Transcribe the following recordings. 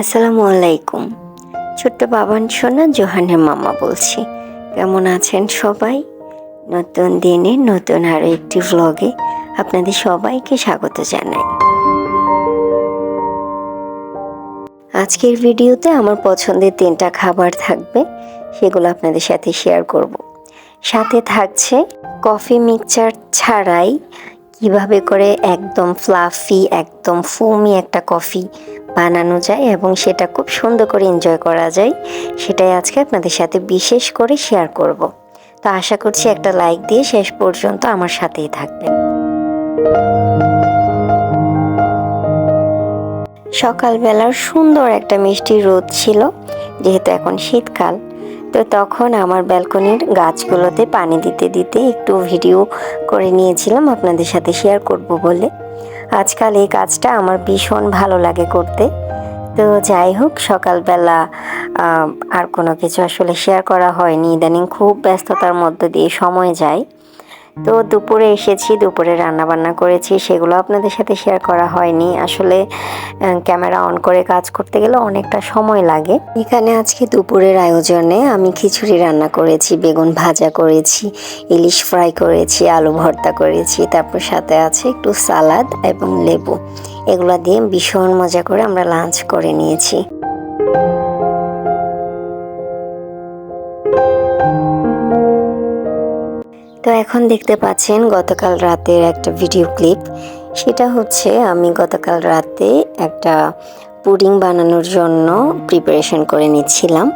আসসালামু আলাইকুম। ছোট্ট বাবান সোনা, জোহানের মামা বলছি। কেমন আছেন সবাই? নতুন দিনে নতুন আরও একটি ভ্লগে আপনাদের সবাইকে স্বাগত জানাই। আজকের ভিডিওতে আমার পছন্দের তিনটা খাবার থাকবে, সেগুলো আপনাদের সাথে শেয়ার করব। সাথে থাকছে কফি মিক্সচার ছাড়াই কীভাবে করে একদম ফ্লাফি একদম ফোমি একটা কফি বানানো যায় এবং সেটা খুব সুন্দর করে এনজয় করা যায়, সেটাই আজকে আপনাদের সাথে বিশেষ করে শেয়ার করব। তো আশা করছি একটা লাইক দিয়ে শেষ পর্যন্ত আমার সাথেই থাকবেন। সকালবেলার সুন্দর একটা মিষ্টি রোদ ছিল, যেহেতু এখন শীতকাল। তো তখন আমার ব্যালকনির গাছগুলোতে পানি দিতে দিতে একটু ভিডিও করে নিয়েছিলাম আপনাদের সাথে শেয়ার করব বলে। আজকাল এই কাজটা আমার ভীষণ ভালো লাগে করতে। তো যাই হোক, সকালবেলা আর কোনো কিছু আসলে শেয়ার করা হয়নি। ইদানিং খুব ব্যস্ততার মধ্য দিয়ে সময় যায়। তো দুপুরে এসেছি, দুপুরে রান্না বান্না করেছি, সেগুলো আপনাদের সাথে শেয়ার করা হয়নি। আসলে ক্যামেরা অন করে কাজ করতে গেলে অনেকটা সময় লাগে। এখানে আজকে দুপুরের আয়োজনে আমি খিচুড়ি রান্না করেছি, বেগুন ভাজা করেছি, ইলিশ ফ্রাই করেছি, আলু ভর্তা করেছি, তারপর সাথে আছে একটু সালাদ এবং লেবু। এগুলো দিয়ে ভীষণ মজা করে আমরা লাঞ্চ করে নিয়েছি। তো এখন দেখতে পাচ্ছেন গতকাল রাতের একটা ভিডিও ক্লিপ। সেটা হচ্ছে আমি গতকাল রাতে একটা পুডিং বানানোর জন্য প্রিপারেশন করে নিচ্ছিলাম।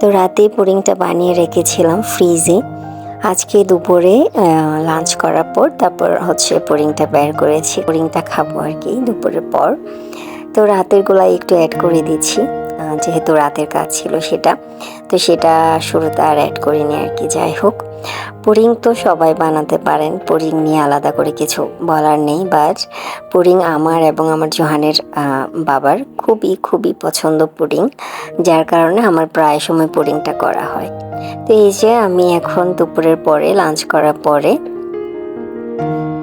তো রাতে পুডিংটা বানিয়ে রেখেছিলাম ফ্রিজে আজকে দুপুরে লাঞ্চ করার পর তারপর হচ্ছে পুডিংটা বের করেছি। পুডিংটা খাব আর কি দুপুরের পর। তো রাতের গোলায় একটু অ্যাড করে দিচ্ছি। যেহেতু রাতের কাজ ছিল সেটা, তো সেটা শুরুতে আর অ্যাড করিনি আর কি, যাই হোক। পুডিং তো সবাই বানাতে পারেন পুডিং নিয়ে আলাদা করে কিছু বলার নেই বাট পুডিং আমার এবং আমার জোহানের বাবার খুবই খুবই পছন্দ পুডিং যার কারণে আমার প্রায় সময় পুডিংটা করা হয়। তো এই যে আমি এখন দুপুরের পরে লাঞ্চ করার পরে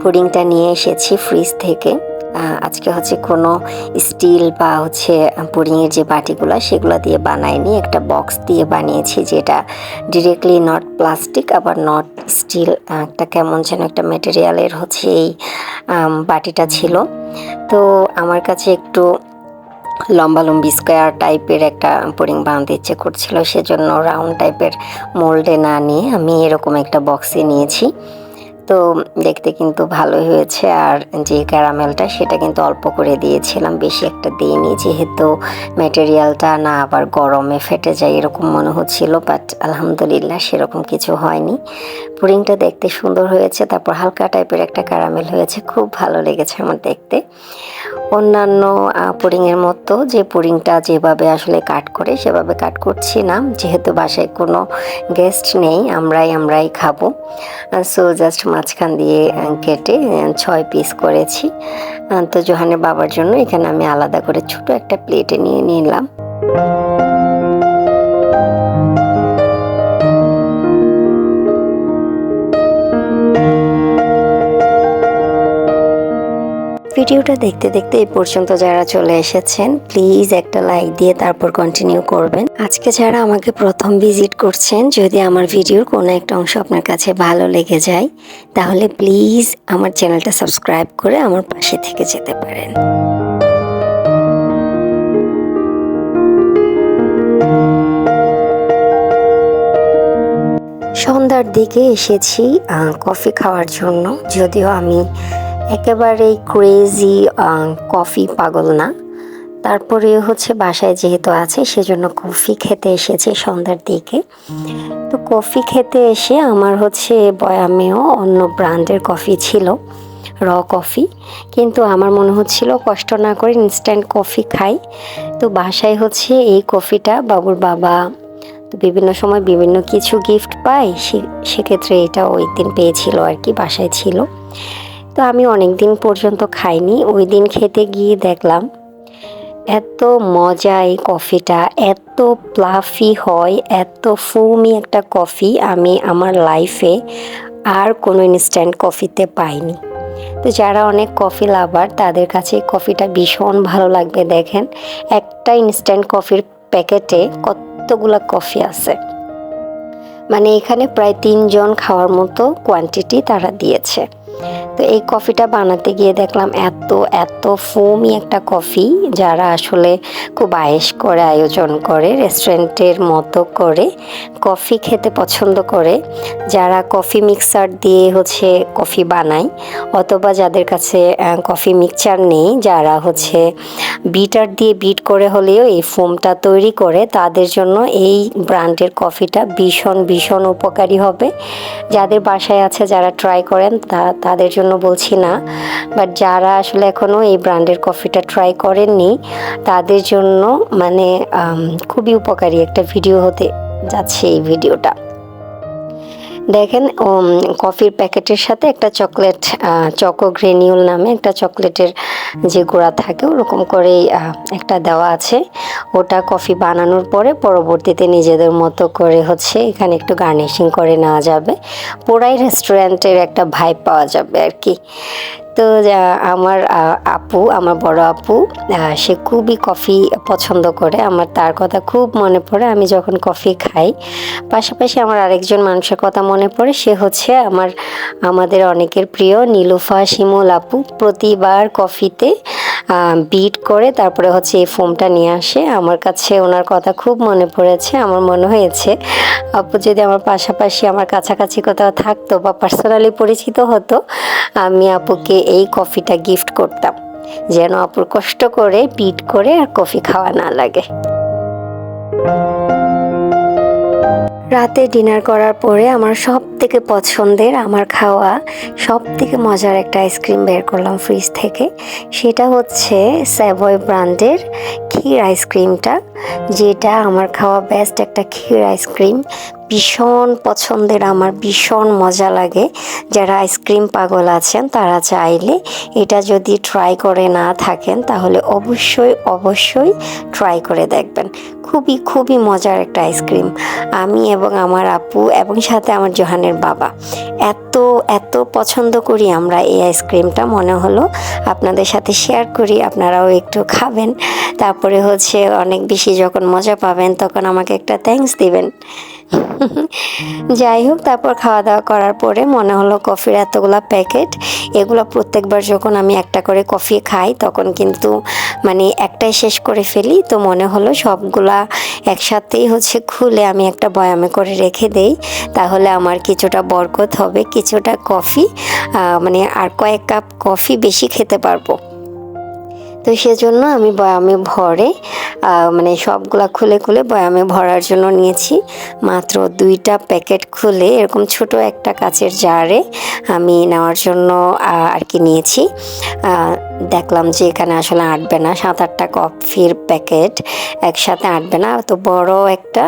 পুডিংটা নিয়ে এসেছি ফ্রিজ থেকে। আজকে হচ্ছে কোনো স্টিল বা হচ্ছে পুডিংয়ের যে বাটিগুলো, সেগুলো দিয়ে বানাইনি। একটা বক্স দিয়ে বানিয়েছি যেটা ডিরেক্টলি নট প্লাস্টিক আবার নট স্টিল একটা কেমন যেন একটা মেটেরিয়ালের হচ্ছে এই বাটিটা ছিল। তো আমার কাছে একটু লম্বা লম্বি স্কোয়ার টাইপের একটা পুডিং বানাতে ইচ্ছে করছিল, সেজন্য রাউন্ড টাইপের মোল্ডে না নিয়ে আমি এরকম একটা বক্সে নিয়েছি। তো দেখতে কিন্তু ভালোই হয়েছে। আর যে ক্যারামেলটা, সেটা কিন্তু অল্প করে দিয়েছিলাম, বেশি একটা দিইনি। যেহেতু ম্যাটেরিয়ালটা না আবার গরমে ফেটে যায় এরকম মনে হচ্ছিল বাট আলহামদুলিল্লাহ সেরকম কিছু হয়নি। পুডিংটা দেখতে সুন্দর হয়েছে, তারপর হালকা টাইপের একটা ক্যারামেল হয়েছে, খুব ভালো লেগেছে আমার দেখতে। অন্যান্য পুডিংয়ের মতো যে পুডিংটা যেভাবে আসলে কাট করে, সেভাবে কাট করছি না। যেহেতু বাসায় কোনো গেস্ট নেই, আমরাই আমরাই খাব। সো জাস্ট মাঝখান দিয়ে কেটে ছয় পিস করেছি। তো জোহানের বাবার জন্য এখানে আমি আলাদা করে ছোট একটা প্লেটে নিয়ে নিলাম। ভিডিওটা দেখতে দেখতে এই পর্যন্ত যারা চলে এসেছেন প্লিজ একটা লাইক দিয়ে তারপর কন্টিনিউ করবেন। আজকে যারা আমাকে প্রথম ভিজিট করছেন, যদি আমার ভিডিওর কোনো একটা অংশ আপনার কাছে ভালো লেগে যায়, তাহলে প্লিজ আমার চ্যানেলটা সাবস্ক্রাইব করে আমার পাশে থেকে যেতে পারেন। সন্ধ্যার দিকে এসেছি কফি খাওয়ার জন্য। যদিও আমি একেবারেই ক্রেজি কফি পাগল না। তারপরে হচ্ছে বাসায় যেহেতু আছে, সেজন্য কফি খেতে এসেছে সন্ধ্যার দিকে। তো কফি খেতে এসে আমার হচ্ছে বয়ামেও অন্য ব্র্যান্ডের কফি ছিল র কফি কিন্তু আমার মনে হচ্ছিল কষ্ট না করে ইনস্ট্যান্ট কফি খাই। তো বাসায় হচ্ছে এই কফিটা বাবুর বাবা তো বিভিন্ন সময় বিভিন্ন কিছু গিফট সে- সেক্ষেত্রে এটা ওই দিন পেয়েছিল আর কি, বাসায় ছিল। তো আমি অনেক দিন পর্যন্ত খাইনি। ওই দিন খেতে গিয়ে দেখলাম, এত মজা এই কফিটা, এত প্লাফি হয়, এত ফুমি একটা কফি আমি আমার লাইফে আর কোনো ইনস্ট্যান্ট কফিতে পাইনি। তো যারা অনেক কফি লাভার তাদের কাছে কফিটা ভীষণ ভালো লাগবে। দেখেন, একটা ইনস্ট্যান্ট কফির প্যাকেটে কতগুলা কফি আছে। মানে এখানে প্রায় তিনজন খাওয়ার মতো কোয়ান্টিটি তারা দিয়েছে। তো এই কফিটা বানাতে গিয়ে দেখলাম এত এত ফোমি একটা কফি, যারা আসলে খুব আয়েস করে, আয়োজন করে, রেস্টুরেন্টের মতো করে কফি খেতে পছন্দ করে, যারা কফি মিক্সার দিয়ে হচ্ছে কফি বানায়, অথবা যাদের কাছে কফি মিক্সচার নেই, যারা হচ্ছে বিটার দিয়ে বিট করে হলেও এই ফোমটা তৈরি করে তাদের জন্য এই ব্র্যান্ডের কফিটা ভীষণ ভীষণ উপকারী হবে। যাদের বাসায় আছে, যারা ট্রাই করেন, তা, তাদের জন্য বলছি না। বাট যারা আসলে এখনও এই ব্র্যান্ডের কফিটা ট্রাই করেননি, তাদের জন্য মানে খুবই উপকারী একটা ভিডিও হতে যাচ্ছে এই ভিডিওটা দেখেন কফির প্যাকেটের সাথে একটা চকলেট চকো গ্রেনিউল নামে একটা চকলেটের যে গোড়া থাকে, ওরকম করেই একটা দেওয়া আছে। ওটা কফি বানানোর পরে পরবর্তীতে নিজেদের মতো করে হচ্ছে এখানে একটু গার্নিশিং করে নেওয়া যাবে। পোড়াই রেস্টুরেন্টের একটা ভাইব পাওয়া যাবে আর কি। তো আমার আপু, আমার বড় আপু সে খুবই কফি পছন্দ করে। আমার তার কথা খুব মনে পড়ে। আমি যখন কফি খাই, পাশাপাশি আমার আরেকজন মানুষের কথা মনে পড়ে, সে হচ্ছে আমার, আমাদের অনেকের প্রিয় নীলুফা শিমুল আপু। প্রতিবার কফিতে বিট করে তারপরে হচ্ছে এই ফোমটা নিয়ে আসে। আমার কাছে ওনার কথা খুব মনে পড়েছে, আমার মনে হয়েছে। আপু যদি আমার পাশাপাশি আমার কাছাকাছি কোথাও থাকতো বা পার্সোনালি পরিচিত হতো, আমি আপুকে এই কফিটা গিফট করতাম। যেন আপুর কষ্ট করে পিট করে আর কফি খাওয়া না লাগে। রাতে ডিনার করার পরে আমার সব থেকে পছন্দের, আমার খাওয়া সব থেকে মজার একটা আইসক্রিম বের করলাম ফ্রিজ থেকে। সেটা হচ্ছে স্যাভয় ব্র্যান্ডের ক্ষীর আইসক্রিমটা, যেটা আমার খাওয়া বেস্ট একটা ক্ষীর আইসক্রিম। ভীষণ পছন্দের, আমার ভীষণ মজা লাগে। যারা আইসক্রিম পাগল আছেন, তারা চাইলে এটা যদি ট্রাই করে না থাকেন, তাহলে অবশ্যই অবশ্যই ট্রাই করে দেখবেন। খুবই খুবই মজার একটা আইসক্রিম। আমি এবং আমার আপু এবং সাথে আমার জোহানের বাবা। এত এত পছন্দ করি আমরা এই আইসক্রিমটা, মনে হলো আপনাদের সাথে শেয়ার করি, আপনারাও একটু খাবেন। তারপরে হচ্ছে অনেক বেশি যখন মজা পাবেন, তখন আমাকে একটা থ্যাঙ্কস দিবেন। যাই হোক, তারপর খাওয়া দাওয়া করার পরে মনে হলো কফির এতগুলা প্যাকেট, এগুলো প্রত্যেকবার যখন আমি একটা করে কফি খাই, তখন কিন্তু মানে একটাই শেষ করে ফেলি, তো মনে হলো সবগুলা একসাথেই হচ্ছে খুলে আমি একটা বয়ামে করে রেখে দেই, তাহলে আমার কিছুটা বরকত হবে, কিছুটা কফি মানে আর কয়েক কাপ কফি বেশি খেতে পারব। তো সেজন্য আমি বয়ামে ভরে মানে সবগুলা খুলে খুলে বয়ামে ভরার জন্য নিয়েছি। মাত্র দুইটা প্যাকেট খুলে এরকম ছোট একটা কাচের জারে আমি নেওয়ার জন্য আর কি নিয়েছি। দেখলাম যে এখানে আসলে আটবে না সাত আটটা কফির প্যাকেট একসাথে আটবে না। তো বড় একটা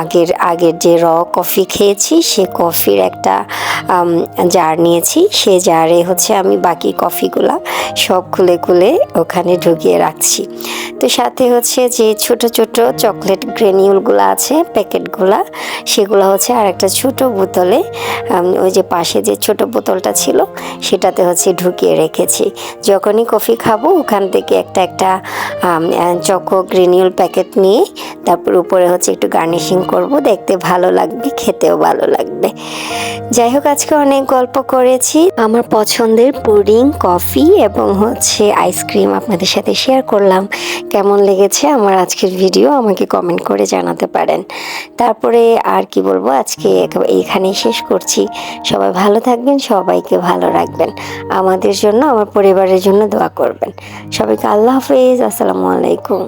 আগের আগের যে র কফি খেয়েছি, সে কফির একটা জার নিয়েছি। সে জারে হচ্ছে আমি বাকি কফিগুলা সব খুলে খুলে ওখানে ঢুকিয়ে রাখছি। তো সাথে হচ্ছে যে ছোট ছোট চকলেট গ্রেনিউলগুলো আছে, প্যাকেটগুলা, সেগুলো হচ্ছে আর একটা ছোট বোতলে ওই যে পাশে যে ছোট বোতলটা ছিল, সেটাতে হচ্ছে ঢুকিয়ে রেখেছি। যখনই কফি খাব, ওখান থেকে একটা একটা চকো গ্রেনিউল প্যাকেট নিয়ে তারপর উপরে হচ্ছে একটু গার্নিশিং করব, দেখতে ভালো লাগবে, খেতেও ভালো লাগবে। যাই হোক, আজকে অনেক গল্প করেছি। আমার পছন্দের পুডিং, কফি এবং হচ্ছে আইসক্রিম আপনাদের সাথে শেয়ার করলাম। কেমন লেগেছে আমার আজকের ভিডিও আমাকে কমেন্ট করে জানাতে পারেন। তারপরে আর কি বলব, আজকে এইখানেই শেষ করছি। সবাই ভালো থাকবেন, সবাইকে ভালো রাখবেন। আমাদের জন্য আমার পরিবারের জন্য দোয়া করবেন। সবাইকে আল্লাহ হাফেজ আসসালামু আলাইকুম।